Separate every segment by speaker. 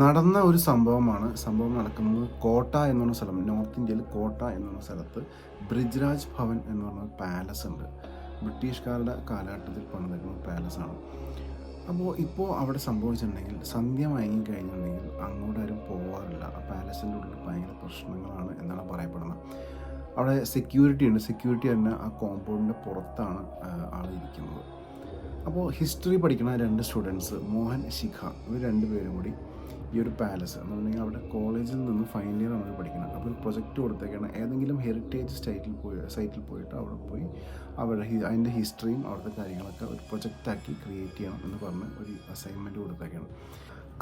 Speaker 1: നടന്ന ഒരു സംഭവമാണ് സംഭവം നടക്കുന്നത് കോട്ട എന്ന് പറഞ്ഞ സ്ഥലം നോർത്ത് ഇന്ത്യയിൽ കോട്ട എന്ന് പറഞ്ഞ സ്ഥലത്ത് ബ്രിജ്രാജ് ഭവൻ എന്ന് പറഞ്ഞ പാലസ് ഉണ്ട്. ബ്രിട്ടീഷുകാരുടെ കാലഘട്ടത്തിൽ പണിതിരുന്ന ആണ്. അപ്പോൾ ഇപ്പോൾ അവിടെ സംഭവിച്ചിട്ടുണ്ടെങ്കിൽ സന്ധ്യ മയങ്ങി കഴിഞ്ഞിട്ടുണ്ടെങ്കിൽ അങ്ങോട്ട് ആരും പോകാറില്ല ആ പാലസിന്റെ ഉള്ളിൽ ഭയങ്കര പ്രശ്നങ്ങളാണ് എന്നാണ് പറയപ്പെടുന്നത്. അവിടെ സെക്യൂരിറ്റി ഉണ്ട്. സെക്യൂരിറ്റി തന്നെ ആ കോമ്പൗണ്ടിന്റെ പുറത്താണ് ആളിരിക്കുന്നത് അപ്പോൾ ഹിസ്റ്ററി പഠിക്കുന്ന രണ്ട് സ്റ്റുഡൻസ് മോഹൻ ശിഖ ഇവർ രണ്ടുപേരും കൂടി ഈ ഒരു പാലസ് എന്ന് പറഞ്ഞാൽ അവിടെ കോളേജിൽ നിന്ന് ഫൈനൽ ഇയർ നമുക്ക് പഠിക്കണം. അപ്പോൾ ഒരു പ്രൊജക്റ്റ് കൊടുത്തേക്കാണ്. ഏതെങ്കിലും ഹെറിറ്റേജ് സൈറ്റിൽ പോയി സൈറ്റിൽ പോയിട്ട് അവിടെ പോയി അവരുടെ ഹി- അതിന്റെ ഹിസ്റ്ററിയും അവിടുത്തെ കാര്യങ്ങളൊക്കെ ഒരു പ്രൊജക്റ്റാക്കി ക്രിയേറ്റ് ചെയ്യണം എന്ന് പറഞ്ഞ് ഒരു അസൈൻമെന്റ് കൊടുത്തേക്കാണ്.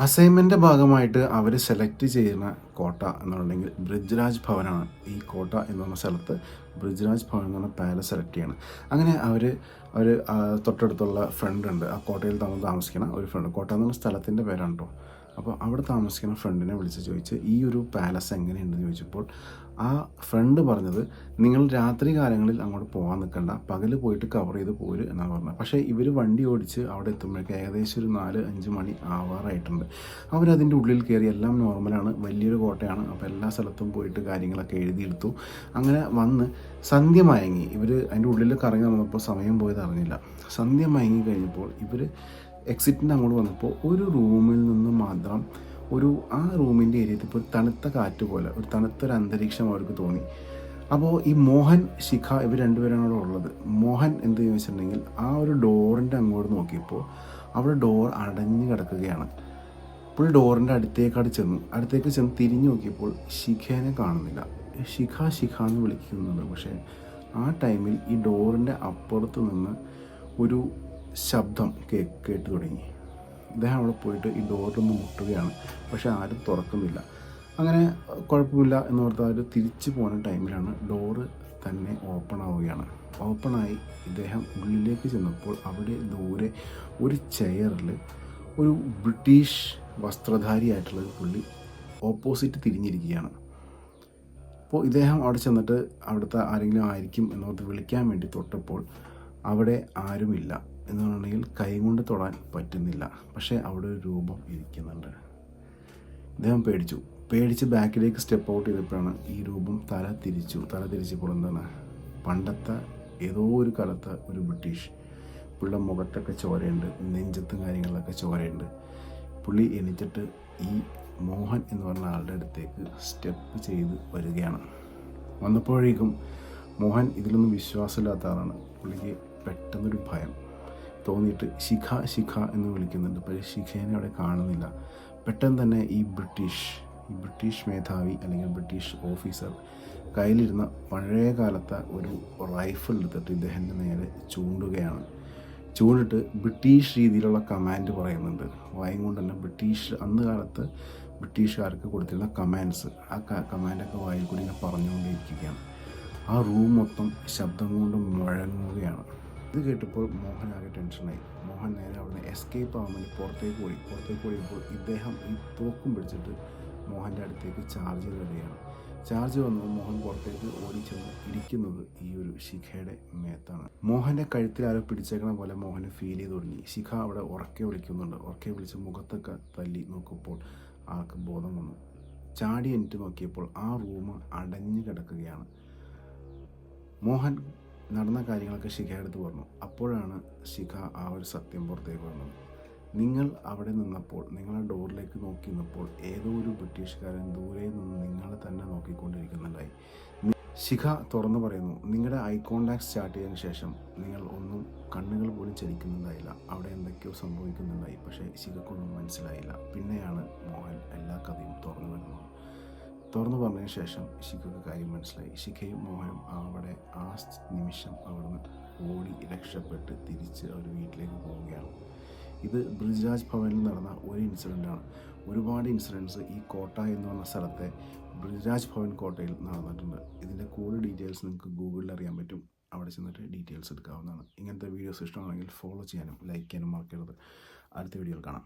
Speaker 1: അസൈൻമെന്റ് ഭാഗമായിട്ട് അവർ സെലക്ട് ചെയ്യുന്ന കോട്ട എന്നുണ്ടെങ്കിൽ ബ്രിജ്രാജ് ഭവനാണ് ഈ കോട്ട എന്ന് പറഞ്ഞ സ്ഥലത്ത് ബ്രിജ്രാജ് ഭവൻ എന്ന് പറഞ്ഞ പാലസ് സെലക്ട് ചെയ്യണം. അങ്ങനെ അവർ ഒരു തൊട്ടടുത്തുള്ള ഫ്രണ്ട് ഉണ്ട്. ആ കോട്ടയിൽ താമസിക്കുന്ന ഒരു ഫ്രണ്ട് കോട്ട എന്ന് പറഞ്ഞ സ്ഥലത്തിന്റെ പേരാണ് കേട്ടോ അപ്പോൾ അവിടെ താമസിക്കുന്ന ഫ്രണ്ടിനെ വിളിച്ച് ചോദിച്ച് ഈ ഒരു പാലസ് എങ്ങനെയുണ്ടെന്ന് ചോദിച്ചപ്പോൾ ആ ഫ്രണ്ട് പറഞ്ഞത് നിങ്ങൾ രാത്രി കാലങ്ങളിൽ അങ്ങോട്ട് പോകാൻ നിൽക്കണ്ട പകൽ പോയിട്ട് കവർ ചെയ്ത് പോര് എന്നാണ് പറഞ്ഞത്. പക്ഷേ ഇവർ വണ്ടി ഓടിച്ച് അവിടെ എത്തുമ്പോഴേക്ക് ഏകദേശം ഒരു നാല് അഞ്ച് മണി ആവാറായിട്ടുണ്ട്. അവരതിന്റെ ഉള്ളിൽ കയറി എല്ലാം നോർമലാണ് വലിയൊരു കോട്ടയാണ് അപ്പോൾ എല്ലാ സ്ഥലത്തും പോയിട്ട് കാര്യങ്ങളൊക്കെ എഴുതിയെടുത്തു. അങ്ങനെ വന്ന് സന്ധ്യ മയങ്ങി. ഇവർ അതിന്റെ ഉള്ളിൽ കറങ്ങി നടന്നപ്പോൾ സമയം പോയത് അറിഞ്ഞില്ല സന്ധ്യ മയങ്ങി കഴിഞ്ഞപ്പോൾ ഇവർ എക്സിറ്റിന്റെ അങ്ങോട്ട് വന്നപ്പോൾ ഒരു റൂമിൽ നിന്ന് മാത്രം ഒരു ആ റൂമിന്റെ ഏരിയത്തിൽ ഇപ്പോൾ തണുത്ത കാറ്റ് പോലെ ഒരു തണുത്തൊരു അന്തരീക്ഷം അവർക്ക് തോന്നി. അപ്പോൾ ഈ മോഹൻ ശിഖ ഇവർ രണ്ടുപേരാണ് അവിടെ ഉള്ളത്. മോഹൻ എന്ത് ചോദിച്ചിട്ടുണ്ടെങ്കിൽ ആ ഒരു ഡോറിന്റെ അങ്ങോട്ട് നോക്കിയപ്പോൾ അവിടെ ഡോർ അടഞ്ഞു കിടക്കുകയാണ്. പുള്ളി ഡോറിന്റെ അടുത്തേക്കാട് ചെന്നു. അടുത്തേക്ക് ചെന്ന് തിരിഞ്ഞു നോക്കിയപ്പോൾ ശിഖേനെ കാണുന്നില്ല. ശിഖ ശിഖ എന്ന് വിളിക്കുന്നുണ്ട്. പക്ഷേ ആ ടൈമിൽ ഈ ഡോറിന്റെ അപ്പുറത്ത് നിന്ന് ഒരു ശബ്ദം കേട്ട് തുടങ്ങി. അദ്ദേഹം അവിടെ പോയിട്ട് ഈ ഡോറിലൊന്ന് മുട്ടുകയാണ്. പക്ഷെ ആരും തുറക്കുന്നില്ല. അങ്ങനെ കുഴപ്പമില്ല എന്ന് പറഞ്ഞാൽ അവർ തിരിച്ചു പോകുന്ന ടൈമിലാണ് ഡോറ് തന്നെ ഓപ്പൺ ആവുകയാണ്. ഓപ്പണായി ഇദ്ദേഹം ഉള്ളിലേക്ക് ചെന്നപ്പോൾ അവിടെ ദൂരെ ഒരു ചെയറിൽ ഒരു ബ്രിട്ടീഷ് വസ്ത്രധാരിയായിട്ടുള്ള ഒരു പുള്ളി ഓപ്പോസിറ്റ് തിരിഞ്ഞിരിക്കുകയാണ്. അപ്പോൾ ഇദ്ദേഹം അവിടെ ചെന്നിട്ട് അവിടുത്തെ ആരെങ്കിലും ആയിരിക്കും എന്നോർത്ത് വിളിക്കാൻ വേണ്ടി തൊട്ടപ്പോൾ അവിടെ ആരുമില്ല. എന്നുണ്ടെങ്കിൽ കൈകൊണ്ട് തൊടാൻ പറ്റുന്നില്ല. പക്ഷേ അവിടെ ഒരു രൂപം ഇരിക്കുന്നുണ്ട്. ഇദ്ദേഹം പേടിച്ചു. പേടിച്ച് ബാക്കിലേക്ക് സ്റ്റെപ്പ് ഔട്ട് ചെയ്തപ്പോഴാണ് ഈ രൂപം തല തിരിച്ചു. തല തിരിച്ചപ്പോൾ എന്താണ്? പണ്ടത്തെ ഏതോ ഒരു കാലത്ത് ഒരു ബ്രിട്ടീഷ് പുള്ള മുഖത്തൊക്കെ ചോരയുണ്ട് നെഞ്ചത്തും കാര്യങ്ങളിലൊക്കെ ചോരയുണ്ട്. പുള്ളി എണീറ്റിട്ട് ഈ മോഹൻ എന്ന് പറഞ്ഞ ആളുടെ അടുത്തേക്ക് സ്റ്റെപ്പ് ചെയ്ത് വരികയാണ്. വന്നപ്പോഴേക്കും മോഹൻ ഇതിലൊന്നും വിശ്വാസമില്ലാത്ത ആളാണ്. പുള്ളിക്ക് പെട്ടെന്നൊരു ഭയം. തോന്നിയിട്ട് ശിഖ ശിഖ എന്ന് വിളിക്കുന്നുണ്ട്. പക്ഷേ ശിഖേനെ അവിടെ കാണുന്നില്ല. പെട്ടെന്ന് തന്നെ ഈ ബ്രിട്ടീഷ് ഈ ബ്രിട്ടീഷ് മേധാവി അല്ലെങ്കിൽ ബ്രിട്ടീഷ് ഓഫീസർ കയ്യിലിരുന്ന പഴയ കാലത്തെ ഒരു റൈഫിൾ എടുത്തിട്ട് ഇദ്ദേഹത്തിന്റെ നേരെ ചൂണ്ടുകയാണ്. ചൂണ്ടിട്ട് ബ്രിട്ടീഷ് രീതിയിലുള്ള കമാൻഡ് പറയുന്നുണ്ട്. വായും കൊണ്ട് തന്നെ ബ്രിട്ടീഷ് അന്ന് കാലത്ത് ബ്രിട്ടീഷുകാർക്ക് കൊടുത്തിരുന്ന കമാൻഡ്സ് ആ കമാൻഡൊക്കെ വായിൽ കൂടി ഇങ്ങനെ പറഞ്ഞുകൊണ്ടിരിക്കുകയാണ് ആ റൂം മൊത്തം ശബ്ദം കൊണ്ട് മുഴങ്ങുകയാണ്. ഇത് കേട്ടപ്പോൾ മോഹൻ ആകെ ടെൻഷനായി മോഹൻ നേരെ അവിടുന്ന് എസ്കേപ്പ് ആവാൻ വേണ്ടി പുറത്തേക്ക് പോയി. പുറത്തേക്ക് പോയപ്പോൾ ഇദ്ദേഹം ഈ തോക്കും പിടിച്ചിട്ട് മോഹന്റെ അടുത്തേക്ക് ചാർജ് വരികയാണ് ചാർജ് വന്നു. മോഹൻ പുറത്തേക്ക് ഓടിച്ചെന്ന് ഇരിക്കുന്നത് ഈ ഒരു ശിഖയുടെ മേത്താണ്. മോഹന്റെ കഴുത്തിൽ ആരോ പിടിച്ചേക്കണ പോലെ മോഹന് ഫീൽ ചെയ്ത് തുടങ്ങി. ശിഖ അവിടെ ഉറക്കെ വിളിക്കുന്നുണ്ട്. ഉറക്കെ വിളിച്ച് മുഖത്തൊക്കെ തല്ലി നോക്കുമ്പോൾ ആൾക്ക് ബോധം വന്നു. ചാടി എണിറ്റ് നോക്കിയപ്പോൾ ആ റൂം അടഞ്ഞു കിടക്കുകയാണ്. മോഹൻ നടന്ന കാര്യങ്ങളൊക്കെ ശിഖയെടുത്ത് പറഞ്ഞു. അപ്പോഴാണ് ശിഖ ആ ഒരു സത്യം പുറത്തേക്ക് വന്നത്. നിങ്ങൾ അവിടെ നിന്നപ്പോൾ നിങ്ങളുടെ ഡോറിലേക്ക് നോക്കി നിന്നപ്പോൾ ഏതോ ഒരു ബ്രിട്ടീഷുകാരൻ ദൂരെ നിന്ന് നിങ്ങളെ തന്നെ നോക്കിക്കൊണ്ടിരിക്കുന്നുണ്ടായി. ശിഖ തുറന്നു പറയുന്നു നിങ്ങളുടെ ഐ കോണ്ടാക്ട് സ്റ്റാർട്ട് ചെയ്തതിന് ശേഷം നിങ്ങൾ ഒന്നും കണ്ണുകൾ പോലും ചലിക്കുന്നുണ്ടായില്ല അവിടെ എന്തൊക്കെയോ സംഭവിക്കുന്നുണ്ടായി പക്ഷേ ശിഖക്കൊന്നും മനസ്സിലായില്ല. പിന്നെയാണ് മോഹൻ എല്ലാ കഥയും തുറന്നു വരുന്നത്. തുറന്നു പറഞ്ഞതിന് ശേഷം ഇഷിക്കൊക്കെ കാര്യം മനസ്സിലായി. ഇഷിക്കയും മോഹനും അവിടെ ആ നിമിഷം അവിടുന്ന് ഓടി രക്ഷപ്പെട്ട് തിരിച്ച് അവർ വീട്ടിലേക്ക് പോവുകയാണ്. ഇത് ബ്രിജ്രാജ് ഭവനിൽ നടന്ന ഒരു ഇൻസിഡന്റാണ് ഒരുപാട് ഇൻസിഡൻസ് ഈ കോട്ട എന്ന് പറഞ്ഞ സ്ഥലത്തെ ബ്രിജ്രാജ് ഭവൻ കോട്ടയിൽ നടന്നിട്ടുണ്ട്. ഇതിന്റെ കൂടുതൽ ഡീറ്റെയിൽസ് നിങ്ങൾക്ക് ഗൂഗിളിൽ അറിയാൻ പറ്റും. അവിടെ ചെന്നിട്ട് ഡീറ്റെയിൽസ് എടുക്കാവുന്നതാണ്. ഇങ്ങനത്തെ വീഡിയോസ് ഇഷ്ടമാണെങ്കിൽ ഫോളോ ചെയ്യാനും ലൈക്ക് ചെയ്യാനും മറക്കരുത്. അടുത്ത വീഡിയോയിൽ കാണാം.